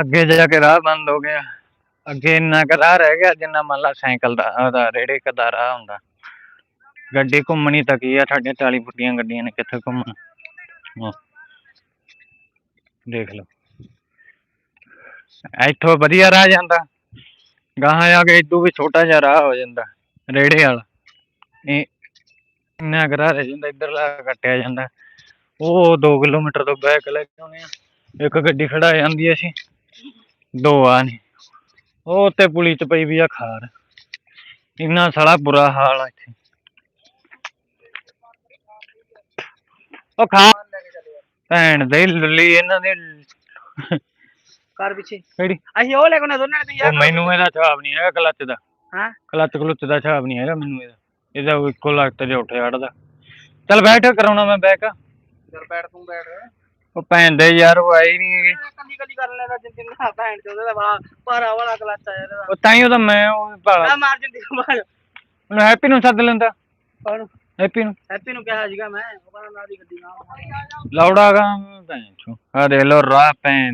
ਅੱਗੇ ਜਾ ਕੇ ਰਾਹ ਬੰਦ ਹੋ ਗਿਆ। ਅੱਗੇ ਇੰਨਾ ਕੁ ਰਾਹ ਰਹਿ ਗਿਆ ਜਿੰਨਾ ਮੰਨ ਲਾ ਸਾਈਕਲ ਦਾ, ਉਹਦਾ ਰੇੜੇ ਕੁ ਦਾ ਰਾਹ ਹੁੰਦਾ। ਗੱਡੀ ਘੁੰਮਣੀ ਤਾਂ ਕੀ ਆ, ਸਾਡੇ 40 ਫੁੱਟੀਆਂ ਗੱਡੀਆਂ ਨੇ ਕਿੱਥੇ ਘੁੰਮਣਾ। ਦੇਖ ਲਓ। ਇੱਥੋਂ ਵਧੀਆ ਰਾਹ ਜਾਂਦਾ। ਗਾਹਾਂ ਆ ਕੇ ਇਦੋਂ ਵੀ ਛੋਟਾ ਜਿਹਾ ਰਾਹ ਹੋ ਜਾਂਦਾ ਰੇੜੇ ਵਾਲਾ। ਇਹ ਇੰਨਾ ਕੁ ਰਾਹ ਰਹਿ ਜਾਂਦਾ, ਇੱਧਰਲਾ ਕੱਟਿਆ ਜਾਂਦਾ। ਉਹ 2 ਕਿਲੋਮੀਟਰ ਤੋਂ ਬੈਕ ਲੈ ਕੇ ਆਉਣੇ ਆ। ਇੱਕ ਗੱਡੀ ਖੜਾ ਜਾਂਦੀ ਆ ਸੀ। ਦੋ ਆ ਨੇ। ਉਹ ਉੱਤੇ ਪੁਲੀ ਚ ਪਈ ਵੀ ਆ ਖਾਰ। ਇੰਨਾ ਸਾਲਾ ਬੁਰਾ ਹਾਲ ਆ ਇੱਥੇ। ਉਹ ਖਾ ਭੈਣ ਦੇ ਲੱਲੀ ਇਹਨਾਂ ਦੇ। ਕਾਰ ਪਿੱਛੇ। ਕਿਹੜੀ? ਅਸੀਂ ਉਹ ਲੈ ਕੇ ਆਉਣਾ ਦੋਨਾਂ ਨੇ ਉਹ ਮੈਨੂੰ ਇਹਦਾ ਹਿਸਾਬ ਨਹੀਂ ਹੈਗਾ ਕਲੱਚ ਦਾ। ਹਾਂ। ਕਲੱਚ ਕਲੁੱਚ ਦਾ ਹਿਸਾਬ ਨਹੀਂ ਹੈਗਾ ਮੈਨੂੰ ਇਹਦਾ। ਇਹਦਾ ਇੱਕੋ ਲੱਤ ਜੇ ਉੱਠ ਅੜਦਾ ਚੱਲ ਬੈਠ ਕਰਾਉਣਾ ਮੈਂ ਬੈਕ। ਚਲ ਬੈਠ ਤੂੰ ਬੈਠ। ਉਹ ਭੈਣ ਦੇ ਯਾਰ ਉਹ ਆਏ ਨਹੀਂ ਹੈਗੇ। ਕੱਲੀ ਕੱਲੀ ਕਰ ਲੈਦਾ ਜਿੰਨ ਜਿੰਨ ਨਾ ਭੈਣ ਚ ਉਹਦਾ ਵਾ ਭਾਰਾ ਵਾਲਾ ਕਲੱਚ ਆ ਇਹਦਾ ਉਹ ਤਾਂ ਹੀ ਉਹਦਾ ਮੈਂ ਉਹ ਭਾਲਾ। ਆ ਮਾਰ ਜਿੰਦੀ ਮਾਰ ਉਹਨੂੰ ਹੈਪੀ ਨੂੰ ਸੱਦ ਲੈਂਦਾ। ਕੌਣ? ਹੈਪੀ ਨੂੰ। ਹੈਪੀ ਨੂੰ ਕਿਹਾ ਸੀਗਾ ਮੈਂ ਉਹ ਕਹਿੰਦਾ ਨਾ ਦੀ ਗੱਡੀ ਨਾ ਲੌੜਾ ਗਾ ਭੈਣ ਚੋ। ਆ ਦੇਖ ਲੋ ਰਾਹ ਭੈਣ